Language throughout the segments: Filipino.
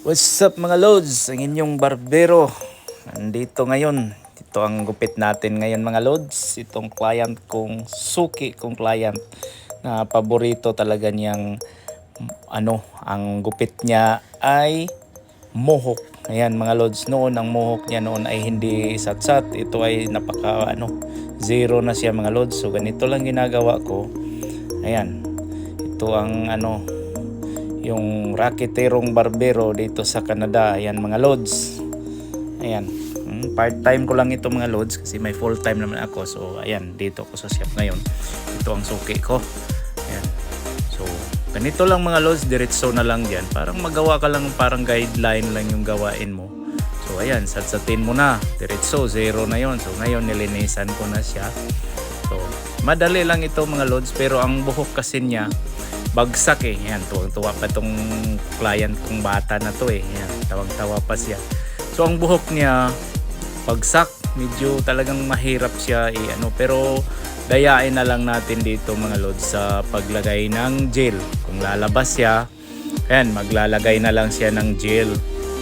What's up mga lods? Ang inyong barbero. Nandito ngayon. Ito ang gupit natin ngayon mga lods. Itong client kong suki kong client na paborito talaga niyang ano, ang gupit niya ay mohawk. Ayan mga lods, noon ang mohawk niya noon ay hindi satsat. Ito ay napaka ano, zero na siya mga lods. So ganito lang ginagawa ko. Ayan. Ito ang ano, yung raketerong barbero dito sa Canada. Ayan mga lods. Ayan. Mm, Part-time ko lang ito mga lods kasi may full-time naman ako. So ayan, dito ako sa shop ngayon. Ito ang suki ko. Ayan. So ganito lang mga lods, diretso na lang yan. Parang magawa ka lang parang guideline lang yung gawain mo. So ayan, satsatin mo na. Diretso, zero na yon So ngayon nilinisan ko na siya. So madali lang ito mga lods pero ang buhok kasi niya bagsak eh. Yan, tuwang-tuwa pa tong client kong bata na to eh. Yan, tawang-tawa pa siya. So ang buhok niya bagsak, medyo talagang mahirap siya eh, ano, pero dayain na lang natin dito mga lods sa paglagay ng gel. Kung lalabas siya, ayan, maglalagay na lang siya ng gel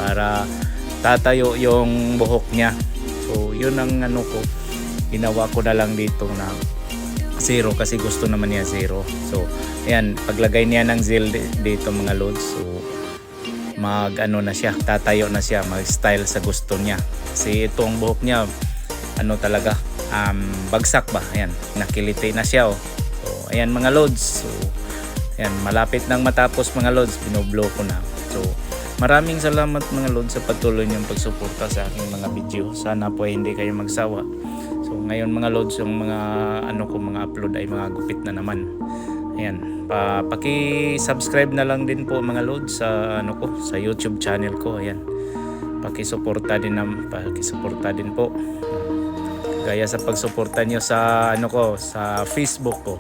para tatayo yung buhok niya. So yun ang ano ko, ginawa ko na lang dito na zero kasi gusto naman niya zero. So, ayan, paglagay niya ng di- dito mga loads, so mag ano na siya, tatayo na siya, mag style sa gusto niya. Kasi ito ang buhok niya, ano talaga, um, bagsak ba? Ayan, nakiliti na siya oh. So, ayan mga loads. So, ayan, malapit nang matapos mga loads, binoblow ko na. So, maraming salamat mga loads sa patuloy niyong pagsuporta sa aking mga video. Sana po ay hindi kayo magsawa. So ngayon mga loads yung mga ano ko mga upload ay mga gupit na naman. Ayan, pa paki-subscribe na lang din po mga loads sa ano ko sa YouTube channel ko. Ayan. Paki-suporta din nam paki-suporta din po. Gaya sa pagsuporta nyo sa ano ko sa Facebook ko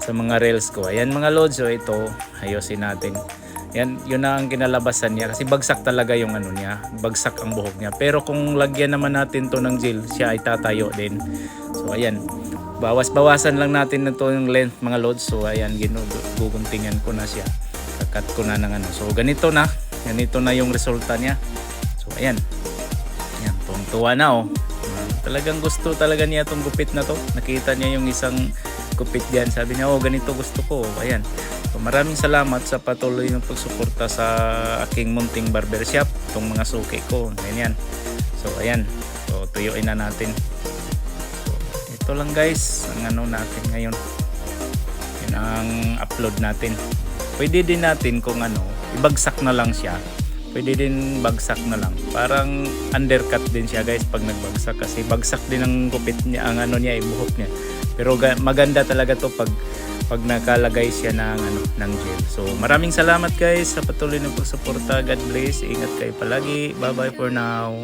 sa mga reels ko. Ayan mga loads, so ito ayusin natin. Yan, yun na ang kinalabasan niya kasi bagsak talaga yung ano niya, bagsak ang buhok niya. Pero kung lagyan naman natin to ng gel, siya ay tatayo din. So ayan, bawas-bawasan lang natin na to yung length mga loads. So ayan, ginuguntingan ko na siya. Kakat ko na ng ano. So ganito na, ganito na yung resulta niya. So ayan, ayan, tuwang-tuwa na oh. Talagang gusto talaga niya tong gupit na to. Nakita niya yung isang gupit diyan. Sabi niya, oh ganito gusto ko. Ayan. So, maraming salamat sa patuloy ng pagsuporta sa aking munting barbershop. Itong mga suki ko. Ganyan. So ayan. So tuyuin na natin. So, ito lang guys ang ano natin ngayon. Yun ang upload natin. Pwede din natin kung ano, ibagsak na lang siya. Pwede din bagsak na lang. Parang undercut din siya guys pag nagbagsak kasi bagsak din ang gupit niya, ang ano niya, yung buhok niya. Pero ga- maganda talaga to pag pag nakalagay siya ng ano ng gel. So maraming salamat guys sa patuloy ng pagsuporta. God bless. Ingat kayo palagi. Bye bye for now.